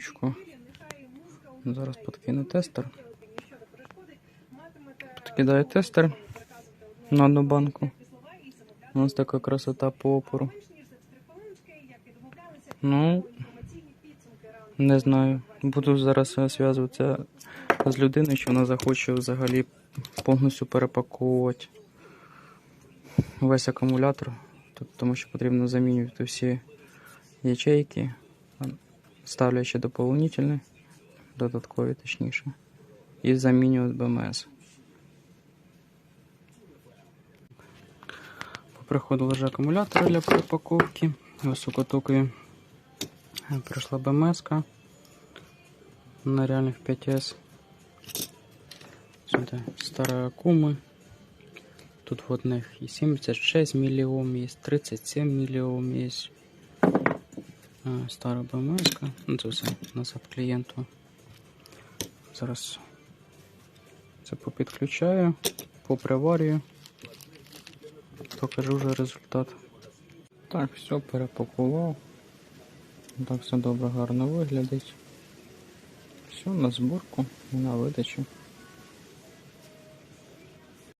штучку. Зараз подкину тестер. Кидаю тестер на одну банку. Ось така красота по опору. Ну, не знаю. Буду зараз зв'язуватися з людиною, що вона захоче взагалі повністю перепаковувати весь акумулятор, тому що потрібно замінювати всі ячейки, а, ставлячи доповнительні, додаткові точніше, і замінювати БМС. Поприходили вже акумулятори для перепаковки. Високотокові. Прийшла БМС на реальних 5С. Сюди старі акуми. Тут в них і 76 мільйом є, 37 мільйом є. Стара БМС. Ну, це все назад клієнту. Зараз це попідключаю, поприварюю. Покажу вже результат. Так, все перепакував. Так все добре, гарно виглядить. Все на зборку на видачу.